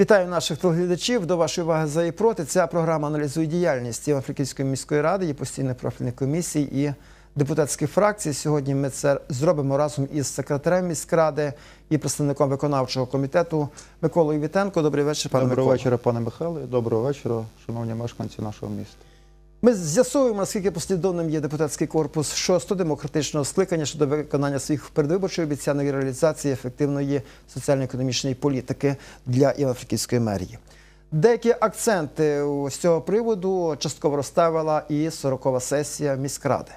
Вітаю наших телеглядачів. До вашої уваги за і проти. Ця програма аналізує діяльність Івано-Франківської міської ради, її постійних профільних комісій і депутатських фракцій. Сьогодні ми це зробимо разом із секретарем міськради і представником виконавчого комітету Миколою Вітенко. Добрий вечір, пане Доброго Микола. вечора, пане Михайло. Доброго вечора, шановні мешканці нашого міста. Ми з'ясуємо, наскільки послідовним є депутатський корпус шостого демократичного скликання щодо виконання своїх передвиборчих обіцянок і реалізації ефективної соціально-економічної політики для Івано-Франківської мерії. Деякі акценти з цього приводу частково розставила і 40-ва сесія міськради.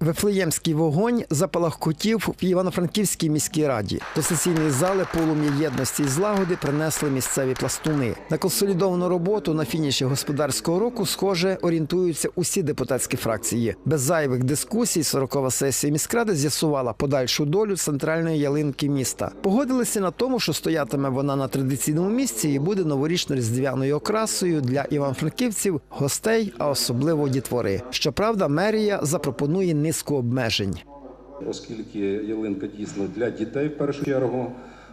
Вифлеємський вогонь запалахкотів в Івано-Франківській міській раді. До сесійної зали полум'я єдності і злагоди принесли місцеві пластуни. На консолідовану роботу на фініші господарського року, схоже, орієнтуються усі депутатські фракції. Без зайвих дискусій 40-ва сесія міськради з'ясувала подальшу долю центральної ялинки міста. Погодилися на тому, що стоятиме вона на традиційному місці і буде новорічно-різдвяною окрасою для івано-франківців, гостей, а особливо дітвори. Щоправда, мерія запропонує низку обмежень. оскільки ялинка дійсно для дітей в першу чергу,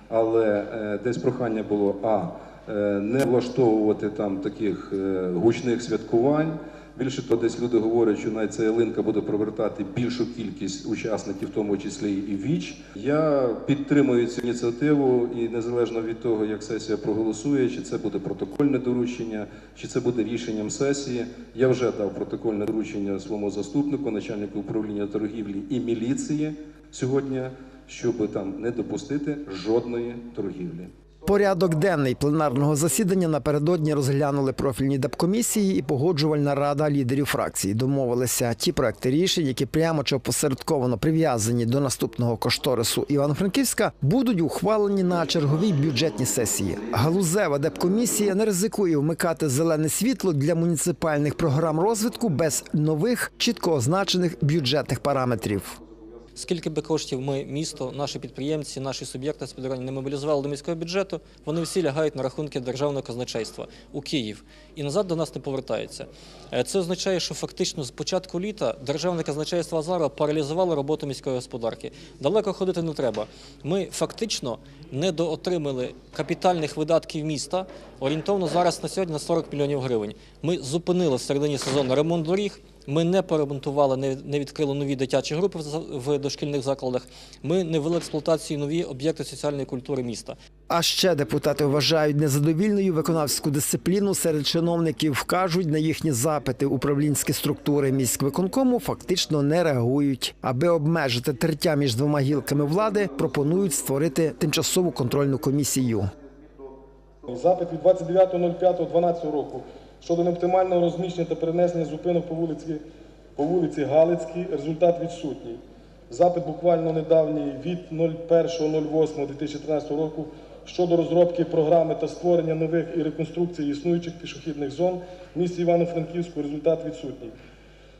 але е, десь прохання було а е, не влаштовувати там таких е, гучних святкувань. Більше того, десь люди говорять, що навіть ця ялинка буде привертати більшу кількість учасників, в тому числі і віч. Я підтримую цю ініціативу, і незалежно від того, як сесія проголосує, чи це буде протокольне доручення, чи це буде рішенням сесії. Я вже дав протокольне доручення своєму заступнику, начальнику управління торгівлі і міліції сьогодні, щоб там не допустити жодної торгівлі. Порядок денний пленарного засідання напередодні розглянули профільні депкомісії і погоджувальна рада лідерів фракцій. Домовилися ті проекти рішень, які прямо чи опосередковано прив'язані до наступного кошторису Івано-Франківська, будуть ухвалені на черговій бюджетній сесії. Галузева депкомісія не ризикує вмикати зелене світло для муніципальних програм розвитку без нових чітко означених бюджетних параметрів. Скільки би коштів ми, місто, наші підприємці, наші суб'єкти господарювання не мобілізували до міського бюджету, вони всі лягають на рахунки державного казначейства у Київ і назад до нас не повертаються. Е, Це означає, що фактично з початку літа державне казначейство Азарова паралізувало роботу міської господарки. Далеко ходити не треба. Ми фактично недоотримали капітальних видатків міста орієнтовно зараз на сьогодні на 40 мільйонів гривень. Ми зупинили в середині сезону ремонт доріг. Ми не перемонтували, не- відкрили нові дитячі групи в за- в дошкільних закладах. Ми не ввели в експлуатацію нові об'єкти соціальної культури міста. А ще депутати вважають незадовільною виконавську дисципліну серед чиновників. кажуть, на їхні запити управлінські структури міськвиконкому фактично не реагують. Аби обмежити тертя між двома гілками влади, пропонують створити тимчасову контрольну комісію. Запит від 29.05.12 року щодо неоптимального розміщення та перенесення зупинок по вулиці, по вулиці Галицькій. Результат відсутній. Запит буквально недавній від 01.08.2013 року щодо розробки програми та створення нових і реконструкції існуючих пішохідних зон в місті Івано-Франківську. Результат відсутній.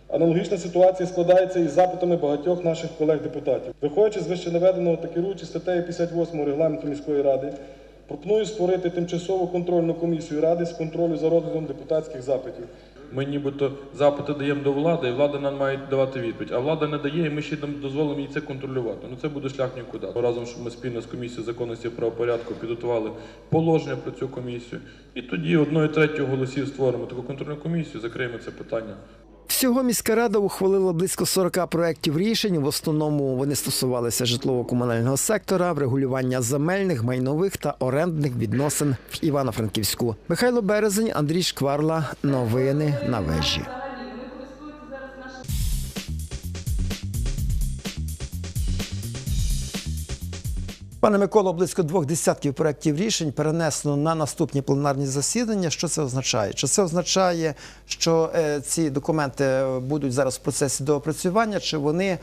Аналогічна ситуація складається із запитами багатьох наших колег-депутатів. Виходячи з вище наведеного та керуючи статтею 58 регламенту міської ради, пропоную створити тимчасову контрольну комісію ради з контролю за розглядом депутатських запитів. Ми нібито запити даємо до влади, і влада нам має давати відповідь. А влада не дає, і ми ще дозволимо їй це контролювати. Ну це буде шлях нікуди. Разом, що ми спільно з комісією законності правопорядку підготували положення про цю комісію. І тоді одною третьою голосів створимо таку контрольну комісію, закриємо це питання. Всього міська рада ухвалила близько 40 проєктів рішень. В основному вони стосувалися житлово-комунального сектора, врегулювання земельних, майнових та орендних відносин в Івано-Франківську. Михайло Березень, Андрій Шкварла. Новини на вежі. Пане Миколо, близько двох десятків проєктів рішень перенесено на наступні пленарні засідання. Що це означає? Чи це означає, що е, ці документи будуть зараз в процесі доопрацювання, чи вони е,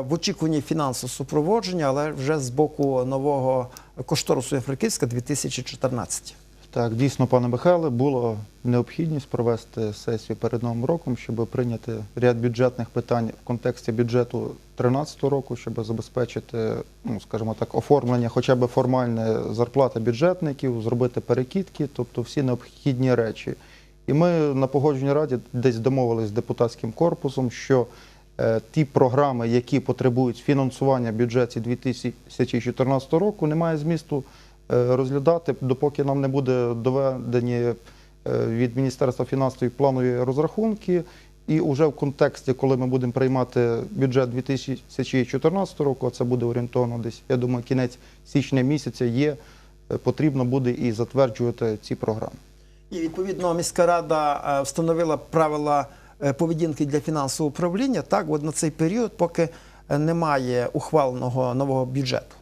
в очікуванні фінансового супроводження, але вже з боку нового кошторису Франківська 2014? Так, дійсно, пане Михайле, була необхідність провести сесію перед Новим роком, щоб прийняти ряд бюджетних питань в контексті бюджету 2013 року, щоб забезпечити, ну скажімо так, оформлення, хоча б формальне зарплати бюджетників, зробити перекидки, тобто всі необхідні речі. І ми на погодженій раді десь домовились з депутатським корпусом, що е, ті програми, які потребують фінансування бюджеті 2014 року, немає змісту розглядати, допоки нам не буде доведені е, від Міністерства фінансів планові розрахунки. І вже в контексті, коли ми будемо приймати бюджет 2014 року, це буде орієнтовно десь, я думаю, кінець січня місяця є, е, потрібно буде і затверджувати ці програми. І відповідно міська рада е, встановила правила е, поведінки для фінансового управління так, от на цей період, поки е, немає ухваленого нового бюджету.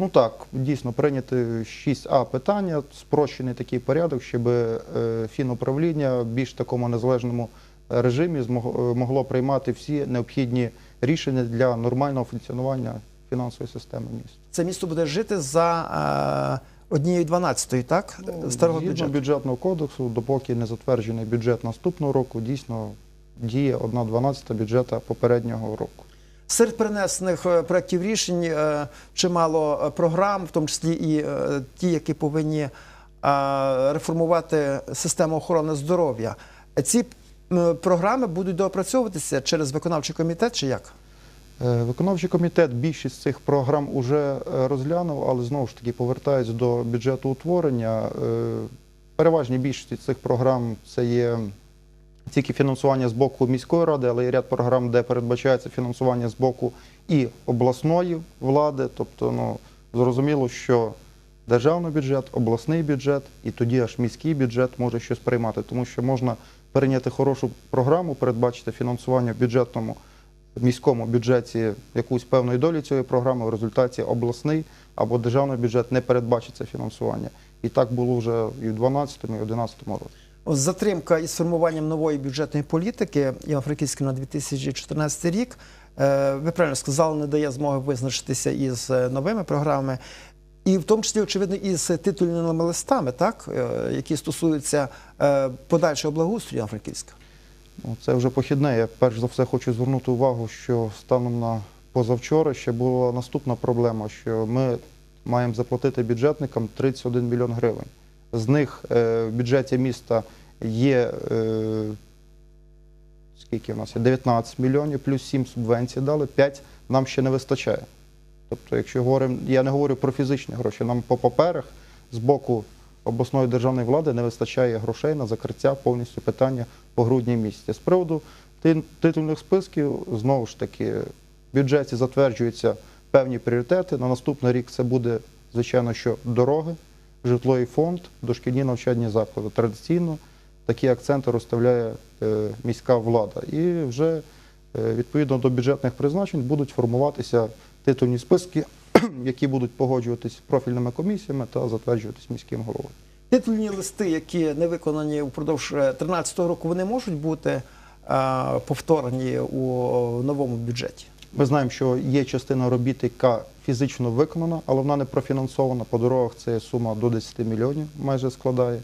Ну так, дійсно прийняти 6А питання, спрощений такий порядок, щоб е, фінуправління в більш такому незалежному режимі е, могло приймати всі необхідні рішення для нормального функціонування фінансової системи міста. Це місто буде жити за е, однією 12 так? Старого Згідно бюджету. бюджетного кодексу, допоки не затверджений бюджет наступного року, дійсно діє 1,12 бюджета попереднього року. Серед перенесених е, проєктів рішень е, чимало е, програм, в тому числі і ті, які повинні реформувати систему охорони здоров'я. Ці програми будуть доопрацьовуватися через виконавчий комітет чи як? Виконавчий комітет більшість цих програм уже е, розглянув, але знову ж таки повертаюсь до бюджету утворення. Переважній більшості цих програм це є тільки фінансування з боку міської ради, але є ряд програм, де передбачається фінансування з боку і обласної влади. Тобто, ну зрозуміло, що державний бюджет, обласний бюджет і тоді аж міський бюджет може щось приймати, тому що можна прийняти хорошу програму, передбачити фінансування в бюджетному міському бюджеті якусь певної долі цієї програми, в результаті обласний або державний бюджет не передбачить це фінансування. І так було вже і в 2012, і в 2011 році. Затримка із формуванням нової бюджетної політики Івано-Франківська на 2014 рік. е, Ви правильно сказали, не дає змоги визначитися із е, новими програмами, і в тому числі, очевидно, із титульними листами, так, е, які стосуються е, подальшого благоустрою Івано-Франківська. Ну, Це вже похідне. Я перш за все хочу звернути увагу, що станом на позавчора ще була наступна проблема, що ми маємо заплатити бюджетникам 31 мільйон гривень. З них е, в бюджеті міста є е, скільки в нас є? 19 мільйонів, плюс 7 субвенцій дали, 5 нам ще не вистачає. Тобто, якщо говоримо, я не говорю про фізичні гроші, нам по паперах з боку обласної державної влади не вистачає грошей на закриття повністю питання по грудні місяці. З приводу ти- титульних списків, знову ж таки, в бюджеті затверджуються певні пріоритети. На наступний рік це буде, звичайно, що дороги, житловий фонд, дошкільні навчальні заклади. Традиційно такі акценти розставляє е, міська влада. І вже е, відповідно до бюджетних призначень будуть формуватися титульні списки, які будуть погоджуватись профільними комісіями та затверджуватись міським головою. Титульні листи, які не виконані впродовж 2013 року, вони можуть бути е, повторені у новому бюджеті. Ми знаємо, що є частина робіт, яка фізично виконана, але вона не профінансована. По дорогах це сума до 10 мільйонів майже складає.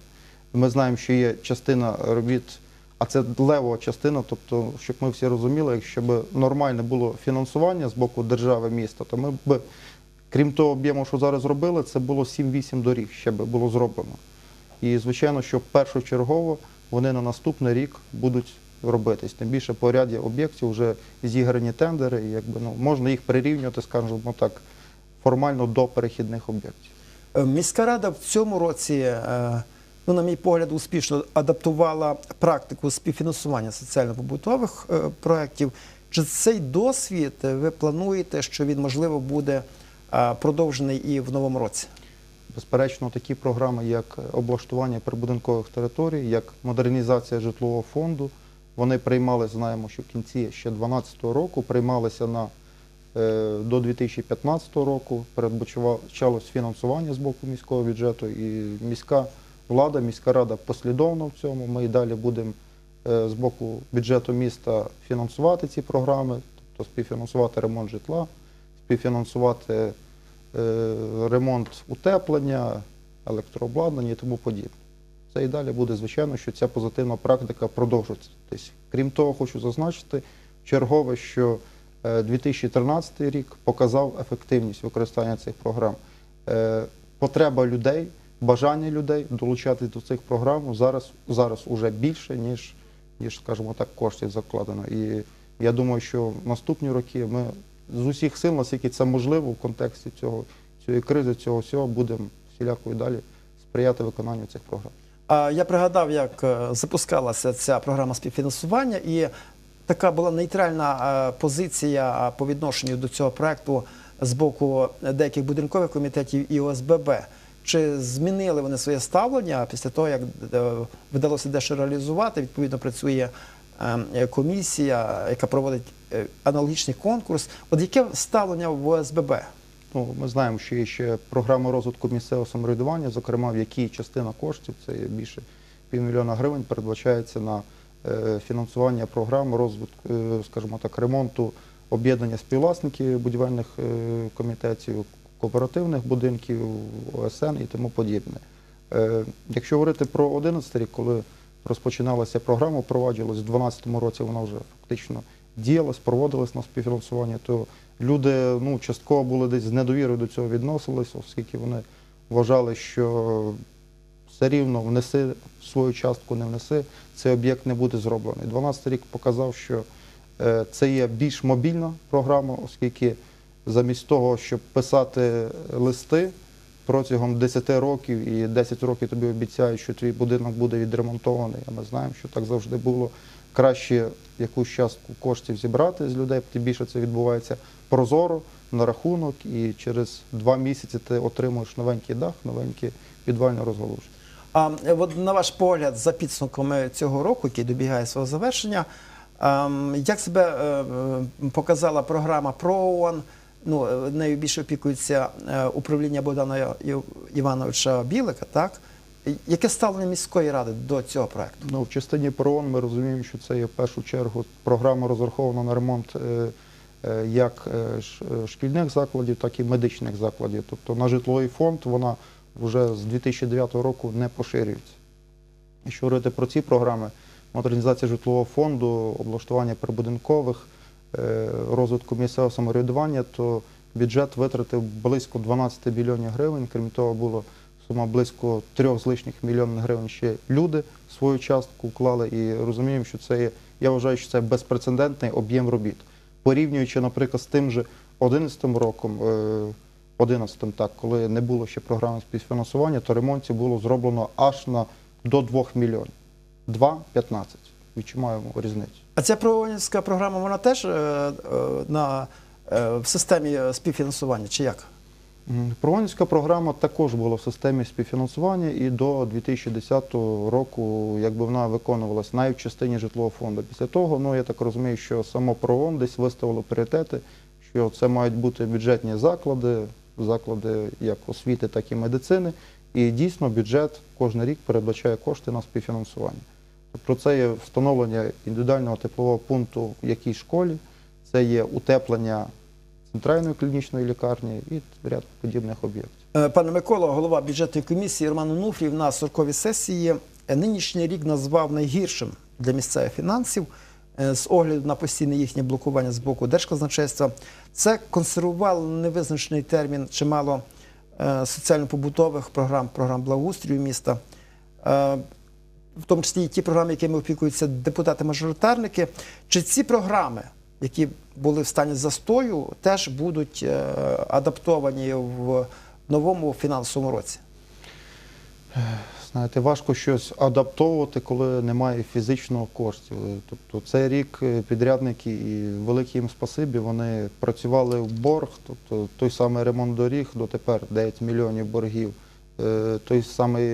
Ми знаємо, що є частина робіт, а це левова частина, тобто, щоб ми всі розуміли, якщо б нормальне було фінансування з боку держави міста, то ми б, крім того об'єму, що зараз зробили, це було 7-8 доріг ще би було зроблено. І звичайно, що першочергово вони на наступний рік будуть робитись. Тим більше по ряді об'єктів вже зіграні тендери, і якби ну можна їх прирівнювати, скажімо так, формально до перехідних об'єктів. Е, Міська рада в цьому році, е, ну, на мій погляд, успішно адаптувала практику співфінансування соціально-побутових е, проєктів. Чи цей досвід ви плануєте, що він можливо буде продовжений і в новому році? Безперечно, такі програми, як облаштування прибудинкових територій, як модернізація житлового фонду, вони приймали, знаємо, що в кінці ще 2012 року приймалися на до 2015 року. Передбачалось фінансування з боку міського бюджету, і міська влада, міська рада послідовно в цьому. Ми і далі будемо е, з боку бюджету міста фінансувати ці програми, тобто співфінансувати ремонт житла, співфінансувати е, ремонт утеплення, електрообладнання і тому подібне. Це і далі буде, звичайно, що ця позитивна практика продовжується. Крім того, хочу зазначити чергове, що е, 2013 рік показав ефективність використання цих програм. Е, Потреба людей, бажання людей долучатись до цих програм зараз, зараз уже більше, ніж, ніж, скажімо так, коштів закладено. І я думаю, що в наступні роки ми з усіх сил, наскільки це можливо в контексті цього, цієї кризи, цього всього, будемо всіляко і далі сприяти виконанню цих програм. Я пригадав, як е, запускалася ця програма співфінансування, і така була нейтральна е, позиція по відношенню до цього проекту з боку деяких будинкових комітетів і ОСББ. Чи змінили вони своє ставлення після того, як е, вдалося дещо реалізувати? Відповідно, працює е, комісія, яка проводить аналогічний конкурс. От яке ставлення в ОСББ? Ну, ми знаємо, що є ще програма розвитку місцевого самоврядування, зокрема, в якій частина коштів, це більше півмільйона гривень, передбачається на фінансування програм розвитку, е, скажімо так, ремонту об'єднання співвласників будівельних е, комітетів, кооперативних будинків, ОСН і тому подібне. Е, Якщо говорити про 11 рік, коли розпочиналася програма, впроваджувалась в 2012 році, вона вже фактично діялась, проводилась на співфінансування, то люди ну, частково були десь з недовірою до цього відносились, оскільки вони вважали, що все рівно внеси свою частку, не внеси, цей об'єкт не буде зроблений. 12 рік показав, що е, це є більш мобільна програма, оскільки замість того, щоб писати листи протягом 10 років і 10 років тобі обіцяють, що твій будинок буде відремонтований, а ми знаємо, що так завжди було. Краще якусь частку коштів зібрати з людей, тим більше це відбувається прозоро, на рахунок, і через два місяці ти отримуєш новенький дах, новеньке підвальне розгалуження. А от на ваш погляд, за підсумками цього року, який добігає свого завершення, як себе е, е, показала програма ПРООН? Ну, е, нею більше опікується управління Богдана Івановича Білика, так? Яке ставлення міської ради до цього проекту? Ну, в частині ПРООН ми розуміємо, що це є в першу чергу програма розрахована на ремонт як шкільних закладів, так і медичних закладів. Тобто на житловий фонд вона вже з 2009 року не поширюється. Якщо говорити про ці програми, модернізація житлового фонду, облаштування прибудинкових, е, розвитку місцевого самоврядування, то бюджет витратив близько 12 мільйонів гривень. Крім того, було сума близько трьох з лишніх мільйонів гривень ще люди свою частку вклали і розуміємо, що це є, я вважаю, що це безпрецедентний об'єм робіт. Порівнюючи, наприклад, з тим же 11 роком, е, 11 так, коли не було ще програми співфінансування, то ремонтів було зроблено аж на до 2 мільйонів. 2,15. Відчуваємо різницю. А ця проонівська програма, вона теж е, е, на, е, в системі співфінансування, чи як? М, Провонівська програма також була в системі співфінансування і до 2010 року, якби вона виконувалась навіть в частині житлового фонду. Після того, ну я так розумію, що само ПРООН десь виставило пріоритети, що це мають бути бюджетні заклади, заклади як освіти, так і медицини. І дійсно бюджет кожен рік передбачає кошти на співфінансування. Тобто це є встановлення індивідуального теплового пункту в якій школі, це є утеплення центральної клінічної лікарні і ряд подібних об'єктів. Е, Пане Микола, голова бюджетної комісії Роман Онуфрів на 40-й сесії е, нинішній рік назвав найгіршим для місцевих фінансів з огляду на постійне їхнє блокування з боку Держказначейства. Це консервувало невизначений термін чимало е, соціально-побутових програм, програм благоустрою міста. Е, в тому числі і ті програми, якими опікуються депутати-мажоритарники. Чи ці програми, які були в стані застою, теж будуть е, адаптовані в новому фінансовому році? Знаєте, важко щось адаптовувати, коли немає фізичного коштів. Тобто цей рік е, підрядники і велике їм спасибі, вони працювали в борг, тобто той самий ремонт доріг дотепер 9 мільйонів боргів. Е, Той самий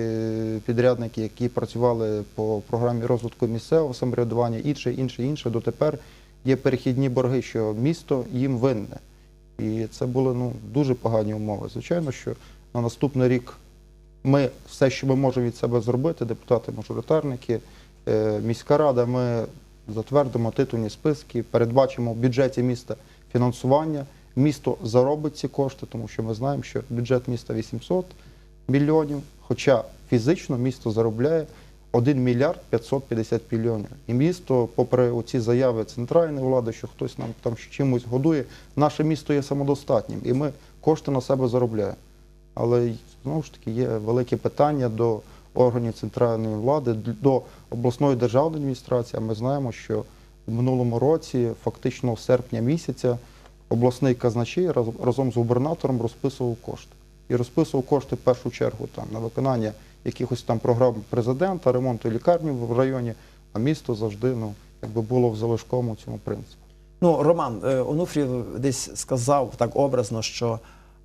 підрядники, які працювали по програмі розвитку місцевого самоврядування, інше, інше, інше, дотепер є перехідні борги, що місто їм винне. І це були ну, дуже погані умови. Звичайно, що на наступний рік ми все, що ми можемо від себе зробити, депутати-мажоритарники, е, міська рада, ми затвердимо титульні списки, передбачимо в бюджеті міста фінансування. Місто заробить ці кошти, тому що ми знаємо, що бюджет міста 800 мільйонів, хоча фізично місто заробляє 1 мільярд 550 мільйонів. І місто, попри оці заяви центральної влади, що хтось нам там чимось годує, наше місто є самодостатнім, і ми кошти на себе заробляємо. Але знову ж таки є велике питання до органів центральної влади, до обласної державної адміністрації. Ми знаємо, що в минулому році, фактично з серпня місяця, обласний казначей раз- разом з губернатором розписував кошти. і розписував кошти в першу чергу там на виконання якихось там програм президента, ремонту лікарні в районі, а місто завжди ну, якби було в залишковому цьому принципі. Ну, Роман е, Онуфрів десь сказав так образно, що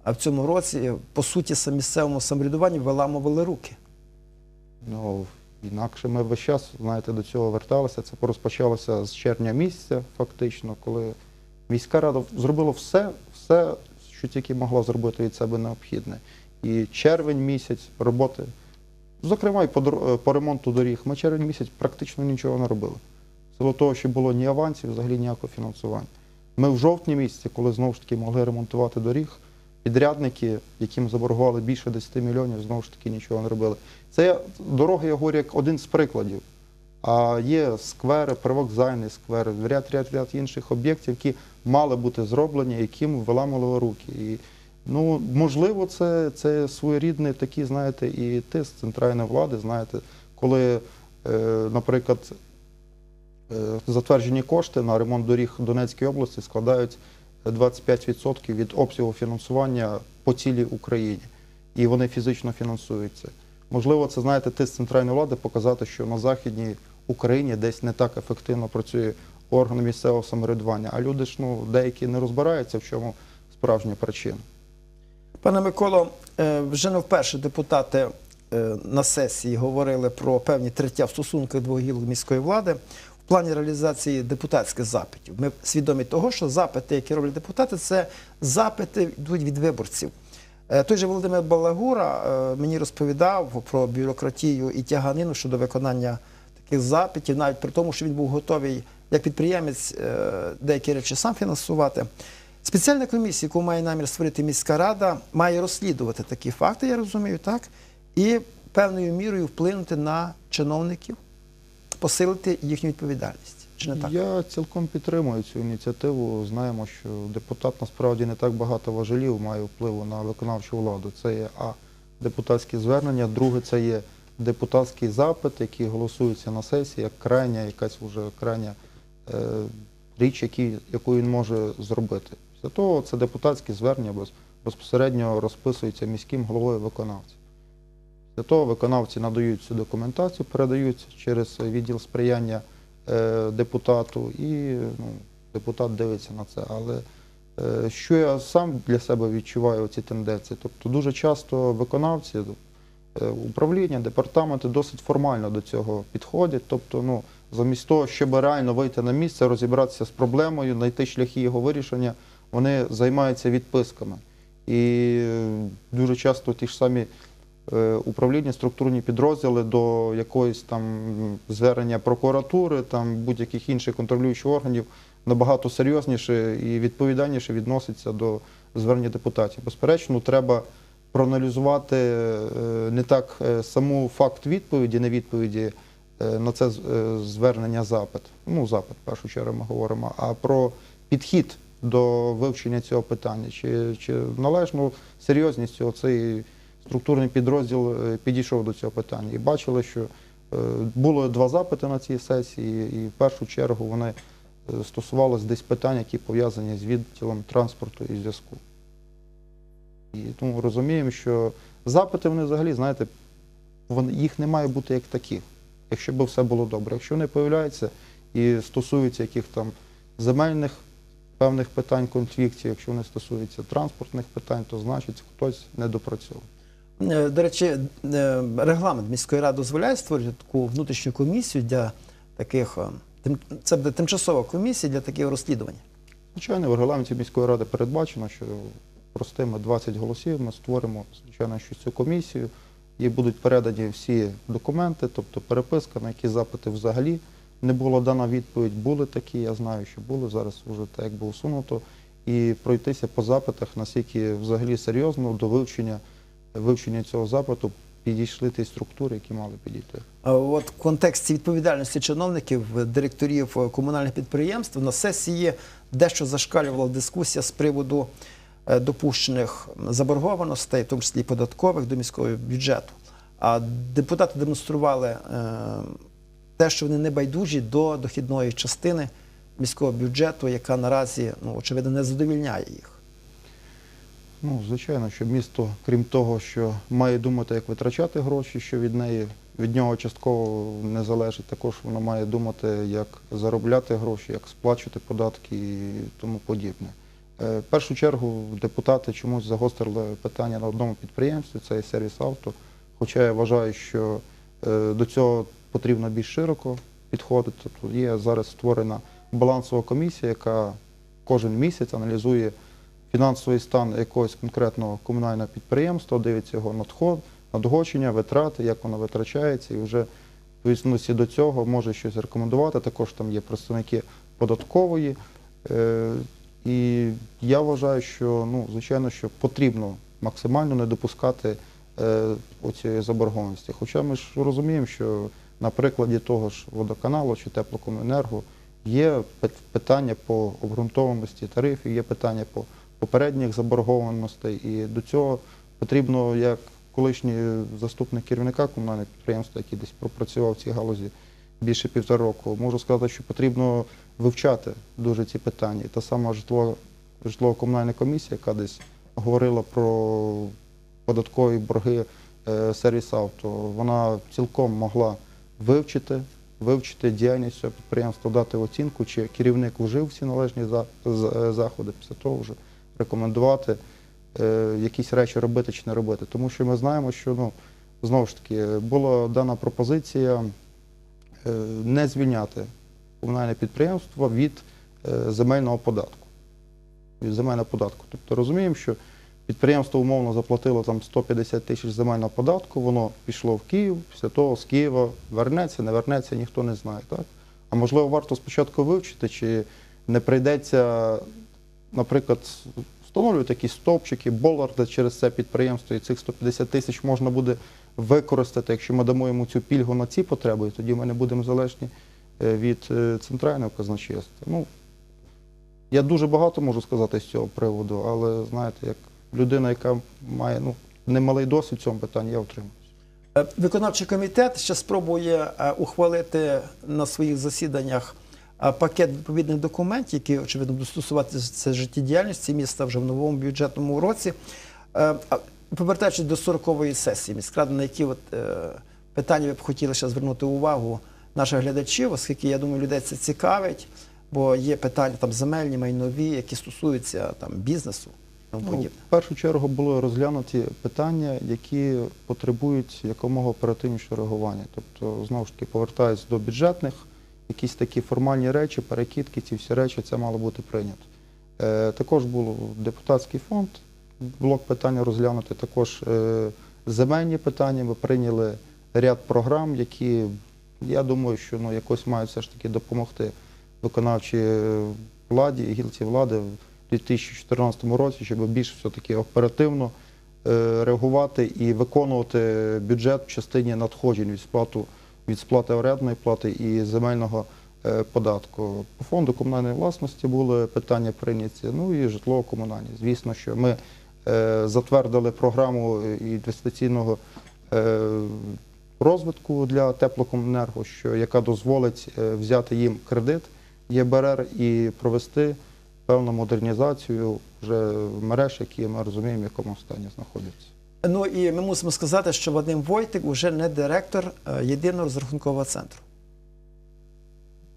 е, в цьому році, по суті, місцевому самоврядуванню виламували руки. Ну, інакше ми весь час, знаєте, до цього верталися. Це розпочалося з червня місяця, фактично, коли міська рада зробила все, все, що тільки могла зробити від себе необхідне. І червень місяць роботи, зокрема і по, по ремонту доріг, ми червень місяць практично нічого не робили. В Силу того, що було ні авансів, взагалі ніякого фінансування. Ми в жовтні місяці, коли знову ж таки могли ремонтувати доріг, підрядники, яким заборгували більше 10 мільйонів, знову ж таки нічого не робили. Це дороги, я говорю, як один з прикладів. А є сквери, привокзальний сквер, ряд, ряд, ряд інших об'єктів, які мали бути зроблені, яким виламували руки. І, ну, можливо, це, це своєрідний такий, знаєте, і тиск центральної влади, знаєте, коли, е, наприклад, е, затверджені кошти на ремонт доріг Донецької області складають 25% від обсягу фінансування по цілій Україні. І вони фізично фінансуються. Можливо, це знаєте, тиск центральної влади показати, що на Західній Україні десь не так ефективно працює органи місцевого самоврядування, а люди ж ну, деякі не розбираються, в чому справжня причина. Пане Миколо, е, вже не вперше депутати е, на сесії говорили про певні третя в стосунках двох гілок міської влади плані реалізації депутатських запитів. Ми свідомі того, що запити, які роблять депутати, це запити йдуть від виборців. Е, Той же Володимир Балагура е, мені розповідав про бюрократію і тяганину щодо виконання таких запитів, навіть при тому, що він був готовий як підприємець е, деякі речі сам фінансувати. Спеціальна комісія, яку має намір створити міська рада, має розслідувати такі факти, я розумію, так? І певною мірою вплинути на чиновників, посилити їхню відповідальність. Чи не так? Я цілком підтримую цю ініціативу. Знаємо, що депутат насправді не так багато важелів має впливу на виконавчу владу. Це є а депутатські звернення, друге це є депутатський запит, який голосується на сесії, як крайня, якась вже крайня е, річ, які, яку він може зробити. Після того це депутатські звернення без- безпосередньо розписуються міським головою виконавця. Для того виконавці надають цю документацію, передають через відділ сприяння е, депутату, і ну, депутат дивиться на це. Але е, що я сам для себе відчуваю ці тенденції? Тобто дуже часто виконавці, е, управління, департаменти досить формально до цього підходять. Тобто, ну, замість того, щоб реально вийти на місце, розібратися з проблемою, знайти шляхи його вирішення, вони займаються відписками. І дуже часто ті ж самі управління, структурні підрозділи до якоїсь там звернення прокуратури, там будь-яких інших контролюючих органів набагато серйозніше і відповідальніше відноситься до звернення депутатів. Безперечно, треба проаналізувати е, не так е, саму факт відповіді, не відповіді е, на це е, звернення запит. Ну, запит, в першу чергу ми говоримо, а про підхід до вивчення цього питання, чи, чи належну серйозністю цей структурний підрозділ е, підійшов до цього питання. І бачили, що е, було два запити на цій сесії, і в першу чергу вони е, стосувалися десь питань, які пов'язані з відділом транспорту і зв'язку. І тому розуміємо, що запити вони взагалі, знаєте, їх не має бути як таких, якщо б все було добре. Якщо вони появляються і стосуються яких там земельних певних питань, конфліктів, якщо вони стосуються транспортних питань, то значить хтось не допрацьовує. Е, До речі, е, регламент міської ради дозволяє створити таку внутрішню комісію для таких. е, Це буде тимчасова комісія для таких розслідувань. Звичайно, в регламенті міської ради передбачено, що простими 20 голосів ми створимо, звичайно, що цю комісію, і будуть передані всі документи, тобто переписка, на які запити взагалі не було дана відповідь. Були такі, я знаю, що були, зараз вже так якби усунуто, і пройтися по запитах, наскільки взагалі серйозно до вивчення, вивчення цього запиту підійшли ті структури, які мали підійти. От в контексті відповідальності чиновників, директорів е, комунальних підприємств на сесії дещо зашкалювала дискусія з приводу е, допущених заборгованостей, в тому числі податкових до міського бюджету. А депутати демонстрували е, те, що вони не байдужі до дохідної частини міського бюджету, яка наразі, ну, очевидно, не задовільняє їх. Ну, звичайно, що місто, крім того, що має думати, як витрачати гроші, що від неї від нього частково не залежить, також воно має думати, як заробляти гроші, як сплачувати податки і тому подібне. Е, В першу чергу депутати чомусь загострили питання на одному підприємстві, це є сервіс авто. Хоча я вважаю, що е, до цього потрібно більш широко підходити. Є зараз створена балансова комісія, яка кожен місяць аналізує фінансовий стан якогось конкретного комунального підприємства, дивиться його надход, надгочення, витрати, як воно витрачається, і вже в відповідності до цього може щось рекомендувати. Також там є представники податкової. Е, І я вважаю, що ну, звичайно, що потрібно максимально не допускати е, оцієї заборгованості. Хоча ми ж розуміємо, що на прикладі того ж водоканалу чи теплокомуненерго є питання по обґрунтованості тарифів, є питання по попередніх заборгованостей, і до цього потрібно, як колишній заступник керівника комунального підприємства, який десь пропрацював в цій галузі більше півтора року, можу сказати, що потрібно вивчати дуже ці питання. І та сама житлово-комунальна комісія, яка десь говорила про податкові борги е, сервіс авто, вона цілком могла вивчити, вивчити діяльність цього підприємства, дати оцінку, чи керівник вжив всі належні е, заходи, після того вже рекомендувати е, якісь речі робити чи не робити. Тому що ми знаємо, що ну, знову ж таки була дана пропозиція е, не звільняти комунальне підприємство від е, земельного податку. Від земельного податку. Тобто розуміємо, що підприємство умовно заплатило там 150 тисяч земельного податку, воно пішло в Київ, після того з Києва вернеться, не вернеться, ніхто не знає. Так? А можливо, варто спочатку вивчити, чи не прийдеться, наприклад, встановлювати якісь стовпчики, боларди через це підприємство, і цих 150 тисяч можна буде використати, якщо ми дамо йому цю пільгу на ці потреби, тоді ми не будемо залежні е, від е, центрального казначейства. Ну, я дуже багато можу сказати з цього приводу, але знаєте, як людина, яка має ну, немалий досвід в цьому питанні, я отримую. Е, Виконавчий комітет ще спробує ухвалити на своїх засіданнях пакет відповідних документів, які очевидно будуть стосуватися це життєдіяльності міста вже в новому бюджетному році. Е, Повертаючись до 40-ї сесії міськради, на які от, е, питання ви б хотіли ще звернути увагу наших глядачів, оскільки я думаю, людей це цікавить, бо є питання там земельні, майнові, які стосуються там бізнесу Ну, в першу чергу були розглянуті питання, які потребують якомога оперативнішого реагування. Тобто, знову ж таки, повертаюсь до бюджетних, якісь такі формальні речі, перекидки, ці всі речі, це мало бути прийнято. Е, також був депутатський фонд, блок питання розглянути, також е, земельні питання. Ми прийняли ряд програм, які, я думаю, що ну, якось мають все ж таки допомогти виконавчій е, владі гілці влади в 2014 році, щоб більш все-таки оперативно реагувати і виконувати бюджет в частині надходжень від сплату від сплати орендної плати і земельного е, податку. По фонду комунальної власності були питання прийняті, ну і житлово-комунальні. Звісно, що ми е, затвердили програму інвестиційного е, розвитку для теплокомуненерго, що яка дозволить взяти їм кредит ЄБРР і провести певну модернізацію вже мереж, які ми розуміємо, в якому стані знаходяться. Ну і ми мусимо сказати, що Вадим Войтик вже не директор е, єдиного розрахункового центру.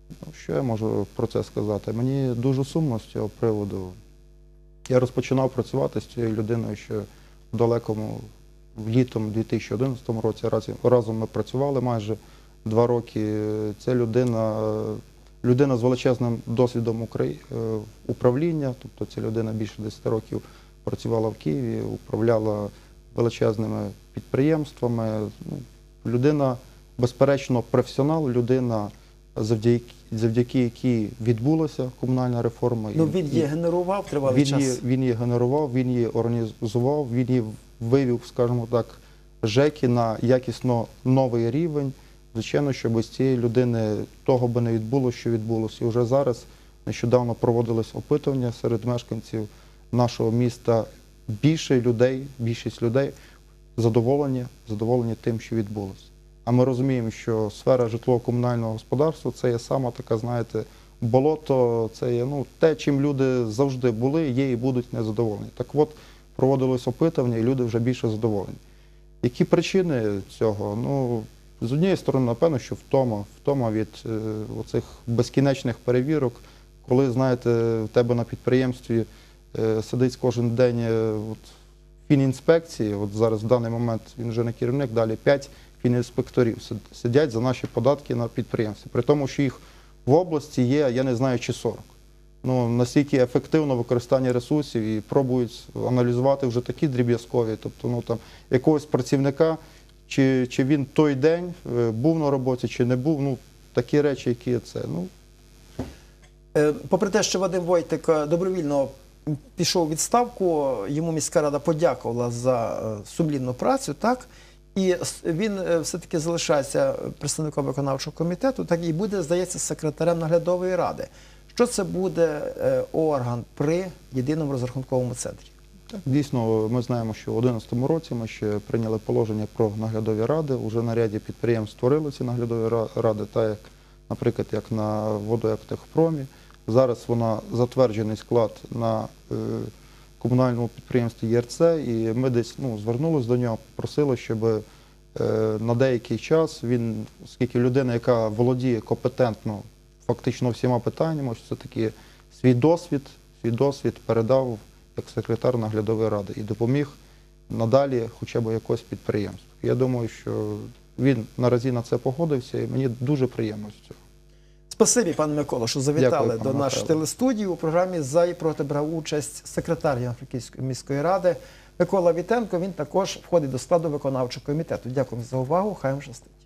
Ну, Що я можу про це сказати? Мені дуже сумно з цього приводу. Я розпочинав працювати з цією людиною ще в далекому літом 2011 році. Разом, ми працювали майже два роки. Це людина, людина з величезним досвідом е, управління, тобто ця людина більше 10 років працювала в Києві, управляла величезними підприємствами. Ну, Людина, безперечно, професіонал, людина, завдяки, завдяки якій відбулася комунальна реформа. Ну він її генерував тривалий він час. її, він її генерував, він її організував, він її вивів, скажімо так, ЖЕКи на якісно новий рівень. Звичайно, що без цієї людини того би не відбулося, що відбулося. І вже зараз нещодавно проводилось опитування серед мешканців нашого міста. Більше людей, більшість людей задоволені, задоволені тим, що відбулося. А ми розуміємо, що сфера житлово-комунального господарства це є сама така, знаєте, болото, це є ну, те, чим люди завжди були, є і будуть незадоволені. Так от, проводилось опитування, і люди вже більше задоволені. Які причини цього? Ну, з однієї сторони, напевно, що втома, втома від е, оцих безкінечних перевірок, коли, знаєте, в тебе на підприємстві сидить кожен день е, от, фінінспекції, от зараз в даний момент він вже не керівник, далі 5 фінінспекторів сидять за наші податки на підприємстві. При тому, що їх в області є, я не знаю, чи 40. Ну, настільки ефективно використання ресурсів і пробують аналізувати вже такі дріб'язкові, тобто ну, там, якогось працівника, чи, чи він той день е, був на роботі, чи не був, ну, такі речі, які це. Ну, Е, Попри те, що Вадим Войтик е, добровільно пішов у відставку, йому міська рада подякувала за е, сумлінну працю, так? І він е, все-таки залишається представником виконавчого комітету, так і буде, здається, секретарем наглядової ради. Що це буде е, орган при єдиному розрахунковому центрі? Дійсно, ми знаємо, що в 2011 році ми ще прийняли положення про наглядові ради. Уже на ряді підприємств створили ці наглядові ради, так як, наприклад, як на водоектехпромі. Зараз вона затверджений склад на е, комунальному підприємстві ЄРЦ, і ми десь ну, звернулися до нього, просили, щоб е, на деякий час він, оскільки людина, яка володіє компетентно фактично всіма питаннями, що це таки свій досвід, свій досвід передав як секретар наглядової ради і допоміг надалі хоча б якось підприємству. Я думаю, що він наразі на це погодився, і мені дуже приємно з цього. Спасибі, пане Миколо, що завітали Дякую, до нашої телестудії. У програмі за і проти брав участь секретар Івано-Франківської міської ради Микола Вітенко. Він також входить до складу виконавчого комітету. Дякую за увагу. Хай вам щастить.